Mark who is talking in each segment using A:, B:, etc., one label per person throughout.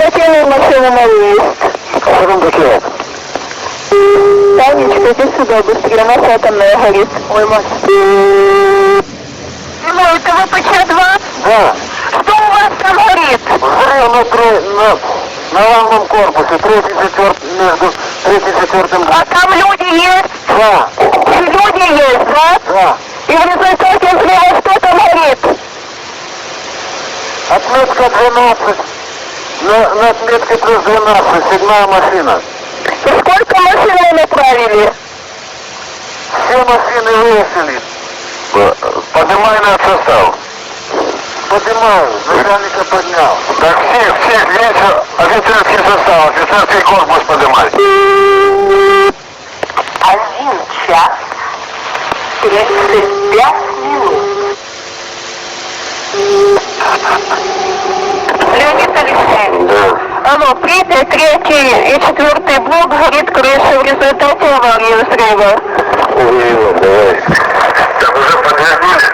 A: машина есть.
B: Что там такое?
A: Танечка, иди сюда быстрее, у нас атомная горит. Ой, мать. Ну, это ВПЧ-2?
B: Да.
A: Что у вас там горит?
B: Взрыв на, тро- на, на главном корпусе, третий, четвертый, между третьим и четвертым.
A: А там люди есть?
B: Да,
A: Люди есть, да?
B: да.
A: И в результате взрыва что там горит?
B: Отметка 12. На, на отметке плюс 12, седьмая машина.
A: И сколько машин вы направили?
B: Все машины вывесили. Поднимай на состав. Поднимаю, начальника поднял. Так всех, всех, весь офицерский состав, офицерский корпус поднимай.
A: Один час тридцать пять минут. Леонид Алексеевич,
B: Да.
A: алло, Припять, третий и четвертый блок горит крыша в результате аварии взрыва.
B: Ой, давай. Так уже подтвердили?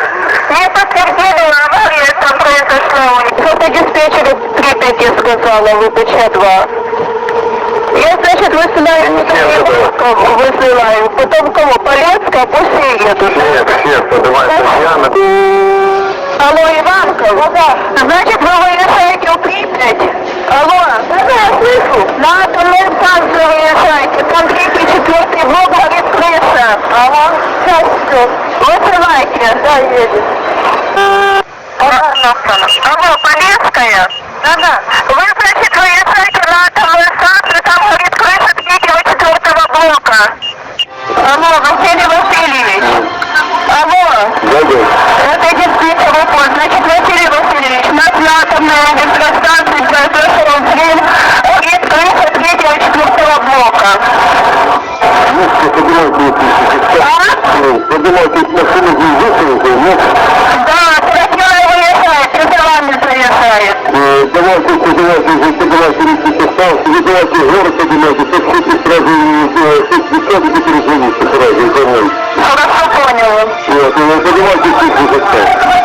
A: Не подтвердили, авария там произошла. Кто-то диспетчер Припяти сказала, ВПЧ-2. Я, значит, высылаю, потом высылаю, потом кого? Полецкая, пусть все едут.
B: Всех, всех, поднимай Татьяна.
A: Алло, Иванка, ну да. Значит, вы в Припять? Алло, да, да, слышу. На атомную станцию выезжаете. Там третий, четвертый блок горит крыша. Ага, сейчас все. Высылайте. Да, едет. Алло, Полесская? Да, да. Вы, значит, выезжаете на атомную станцию, там горит крыша третьего, четвертого блока. Алло, Василий Васильевич. Алло.
B: Да, да.
A: Это диспетчер УПО. Значит, Василий Васильевич, нас на атомной электростанции произошел взрыв крыша третьего четвертого блока. А?
B: Поднимайте машину нет?
A: Да, оперативно выезжает, это вами заезжает.
B: Э, Давайте, поднимайте, поднимайте личный состав, вызывайте город, поднимайте, все сразу, э, сразу перезвоните, сразу, за мной.
A: Хорошо поняла.
B: Вот, э, поднимайте личный состав.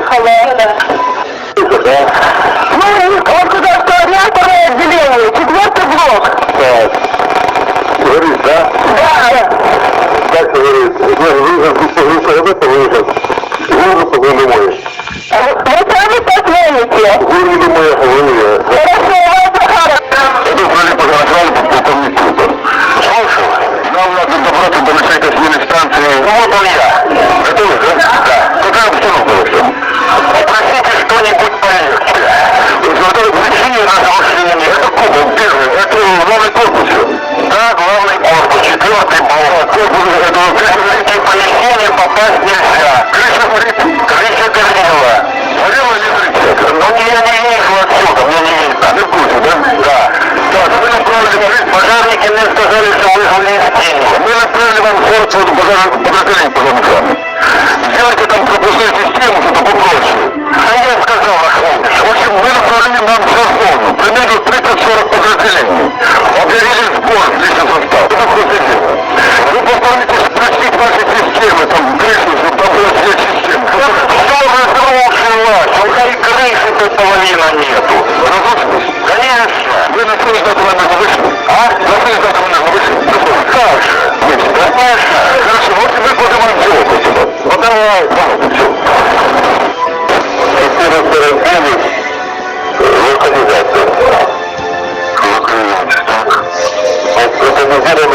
A: Брейлин выехала.
B: Да?
A: Ну, вот куда что реакторное отделение, четвертый блок.
B: Так. Говорит, да?
A: Да.
B: Как говорит? Выезд, выезд, выезд, это выезд. Город погоны мой.
A: А Вы вы сами позвоните.
B: Город мой, выезд.
A: Хорошо, у вас
B: попасть нельзя. Крыша горит. Крыша горела. Горела не крыша. Но не, я не вижу отсюда. Мне не видно. В курсе, да? Да. Так, мы направили, пожарники мне сказали, что вызвали из тени. Мы направили вам форцу подразделение по замыслам. Сделайте Вот эта